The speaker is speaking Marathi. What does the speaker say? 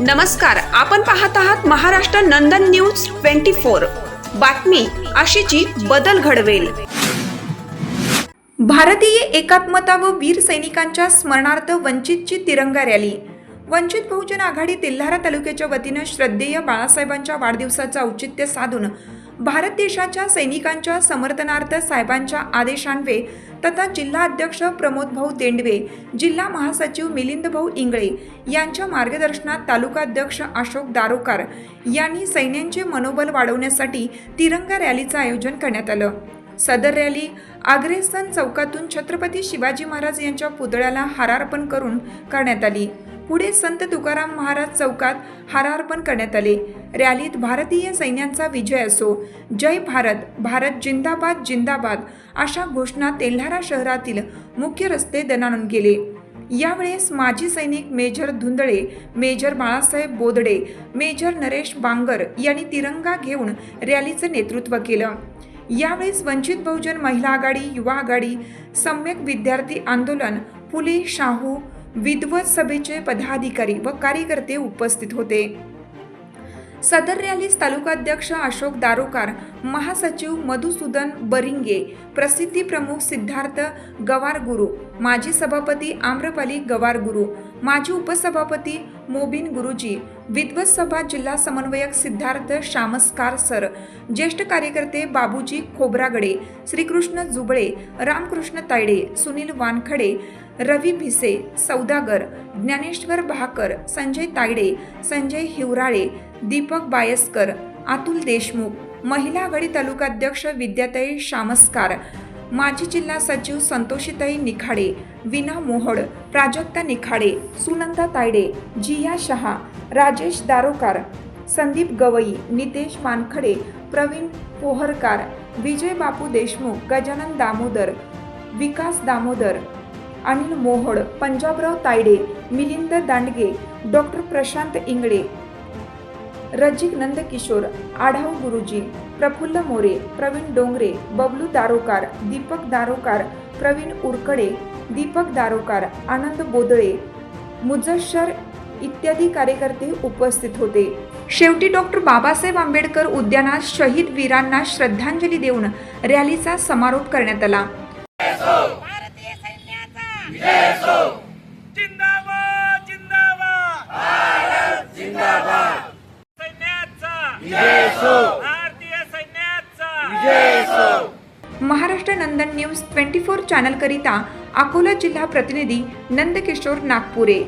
नमस्कार आपण पाहत आहात Maharashtra Nandan news twenty four. बातमी अशीची बदल घडवेल. भारतीय एकात्मता व वीर सैनिकांच्या स्मरणार्थ वंचितची तिरंगा रॅली. वंचित बहुजन आघाडी तेल्हारा तालुक्याच्या वतीनं श्रद्धेय बाळासाहेबांच्या वाढदिवसाचं औचित्य साधून भारत देशाच्या सैनिकांच्या समर्थनार्थ साहेबांच्या आदेशान्वे तथा जिल्हा अध्यक्ष प्रमोद भाऊ तेंडवे जिल्हा महासचिव मिलिंद भाऊ इंगळे यांच्या मार्गदर्शनात तालुकाध्यक्ष अशोक दारोकार यांनी सैन्यांचे मनोबल वाढवण्यासाठी तिरंगा रॅलीचं आयोजन करण्यात आलं. सदर रॅली आग्रेसन चौकातून छत्रपती शिवाजी महाराज यांच्या पुतळ्याला हारार्पण करून करण्यात आली. पुढे संत तुकाराम महाराज चौकात हारार्पण करण्यात आले. रॅलीत भारतीय सैन्यांचा विजय असो जय भारत भारत जिंदाबाद जिंदाबाद अशा घोषणा तेल्हारा शहरातील मुख्य रस्ते दणाणून गेले. यावेळेस माजी सैनिक major Dhundale major Balasaheb Bodade major Naresh Bangar यांनी तिरंगा घेऊन रॅलीचं नेतृत्व केलं. यावेळेस वंचित बहुजन महिला आघाडी युवा आघाडी सम्यक विद्यार्थी आंदोलन पुले शाहू विद्वत सभेचे पदाधिकारी व कार्यकर्ते उपस्थित होते. सदर रॅलीस तालुकाध्यक्ष अशोक दारोकार महासचिव मधुसूदन बरिंगे प्रसिद्धी प्रमुख सिद्धार्थ गवारगुरू माजी सभापती आम्रपाली गवारगुरू माजी उपसभापती मोबिन गुरुजी विद्वत सभा जिल्हा समन्वयक सिद्धार्थ शामस्कार सर ज्येष्ठ कार्यकर्ते बाबूजी खोब्रागडे श्रीकृष्ण जुबळे रामकृष्ण तायडे सुनील वानखडे रवी भिसे सौदागर ज्ञानेश्वर भाकर संजय तायडे संजय हिवराळे दीपक बायस्कर अतुल देशमुख महिला आघाडी तालुकाध्यक्ष विद्याताई शामस्कार माजी जिल्हा सचिव संतोषीताई निखाडे विना मोहड प्राजक्ता निखाडे सुनंदा तायडे जिया शहा राजेश दारोकार संदीप गवई नितेश मानखडे प्रवीण पोहरकार विजय बापू देशमुख गजानन दामोदर विकास दामोदर अनिल मोहोड पंजाबराव तायडे मिलिंद दांडगे डॉक्टर प्रशांत इंगळे रजिक नंदकिशोर आढाव गुरुजी प्रफुल्ल मोरे प्रवीण डोंगरे बबलू दारोकार दीपक दारोकार प्रवीण उरकडे दीपक दारोकार आनंद बोदळे मुजश्शर इत्यादी कार्यकर्ते उपस्थित होते. शेवटी डॉक्टर बाबासाहेब आंबेडकर उद्यानात शहीद वीरांना श्रद्धांजली देऊन रॅलीचा समारोप करण्यात आला. जिंदाबाद जिंदाबाद. भारत जिंदाबाद. सैन्याचा. भारतीय सैन्याचा. Maharashtra Nandan news twenty four चॅनलकरिता Akola जिल्हा प्रतिनिधी नंदकिशोर नागपुरे.